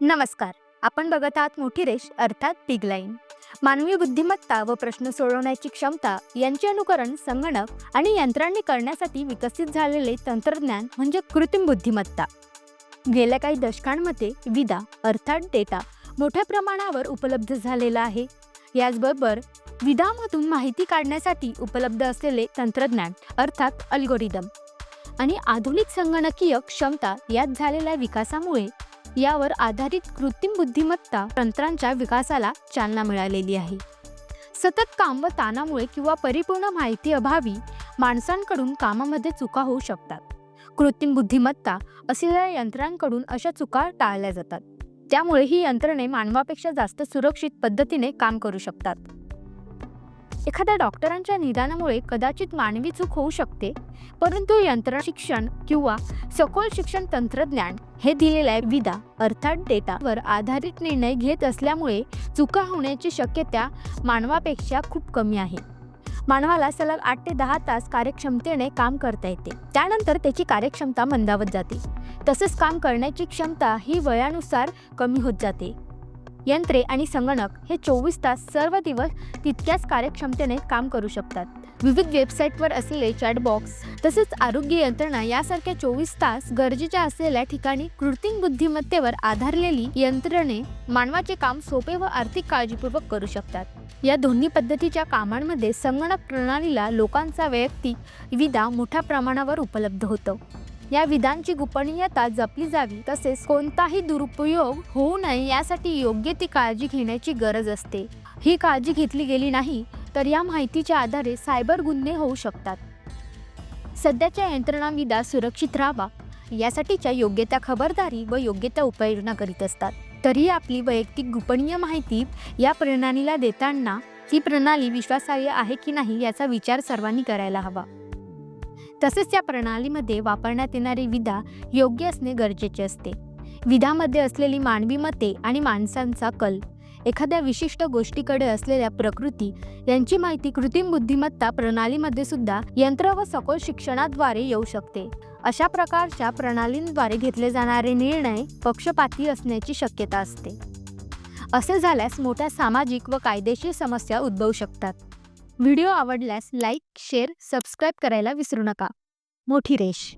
नमस्कार. आपण बघत आहात मोठी रेष अर्थात बिग लाईन. मानवी बुद्धिमत्ता व प्रश्न सोडवण्याची क्षमता यांचे अनुकरण संगणक आणि यंत्रांनी करण्यासाठी विकसित झालेले तंत्रज्ञान म्हणजे कृत्रिम बुद्धिमत्ता. गेल्या काही दशकांमध्ये विदा अर्थात डेटा मोठ्या प्रमाणावर उपलब्ध झालेला आहे. याचबरोबर विदामधून माहिती काढण्यासाठी उपलब्ध असलेले तंत्रज्ञान अर्थात अल्गोरिदम आणि आधुनिक संगणकीय क्षमता यात झालेल्या विकासामुळे यावर आधारित कृत्रिम बुद्धिमत्ता तंत्रांच्या विकासाला चालना मिळालेली आहे. सतत काम व ताणामुळे किंवा परिपूर्ण माहिती अभावी माणसांकडून कामामध्ये चुका होऊ शकतात. कृत्रिम बुद्धिमत्ता असलेल्या यंत्रांकडून अशा चुका टाळल्या जातात. त्यामुळे ही यंत्रणे मानवापेक्षा जास्त सुरक्षित पद्धतीने काम करू शकतात. एखाद्या डॉक्टरांच्या निदानामुळे कदाचित मानवी चूक होऊ शकते परंतु यंत्र शिक्षण किंवा सखोल शिक्षण तंत्रज्ञान हे दिलेल्या विदा अर्थात डेटावर आधारित निर्णय घेत असल्यामुळे चुका होण्याची शक्यता मानवापेक्षा खूप कमी आहे. मानवाला सलग आठ ते दहा तास कार्यक्षमतेने काम करता येते. त्यानंतर त्याची कार्यक्षमता मंदावत जाते. तसेच काम करण्याची क्षमता ही वयानुसार कमी होत जाते. यंत्रे आणि संगणक हे चोवीस तास सर्व दिवस तितक्याच कार्यक्षमतेने काम करू शकतात. विविध वेबसाईटवर असलेले चॅटबॉक्स तसेच आरोग्य यंत्रणा यासारख्या चोवीस तास गरजेच्या असलेल्या ठिकाणी कृत्रिम बुद्धिमत्तेवर आधारलेली यंत्रणे मानवाचे काम सोपे व आर्थिक काळजीपूर्वक करू शकतात. या दोन्ही पद्धतीच्या कामांमध्ये संगणक प्रणालीला लोकांचा वैयक्तिक विदा मोठ्या प्रमाणावर उपलब्ध होतो. या विधांची गोपनीयता जपली जावी तसेच कोणताही दुरुपयोग होऊ नये यासाठी योग्य ती काळजी घेण्याची गरज असते. ही काळजी घेतली गेली नाही तर या माहितीच्या आधारे सायबर गुन्हे होऊ शकतात. सध्याच्या यंत्रणाविदा सुरक्षित राहावा यासाठीच्या योग्य त्या खबरदारी व योग्य त्या उपाययोजना करीत असतात. तरी आपली वैयक्तिक गोपनीय माहिती या प्रणालीला देताना ती प्रणाली विश्वासार्ह आहे की नाही याचा विचार सर्वांनी करायला हवा. तसेच या प्रणालीमध्ये वापरण्यात येणारी विधा योग्य असणे गरजेचे असते. विधामध्ये असलेली मानवी मते आणि माणसांचा कल एखाद्या विशिष्ट गोष्टीकडे असलेल्या प्रकृती यांची माहिती कृत्रिम बुद्धिमत्ता प्रणालीमध्ये सुद्धा यंत्र व सखोल शिक्षणाद्वारे येऊ शकते. अशा प्रकारच्या प्रणालींद्वारे घेतले जाणारे निर्णय पक्षपाती असण्याची शक्यता असते. असे झाल्यास मोठ्या सामाजिक व कायदेशीर समस्या उद्भवू शकतात. व्हिडिओ आवडल्यास लाईक शेअर सबस्क्राईब करायला विसरू नका. मोठी रेश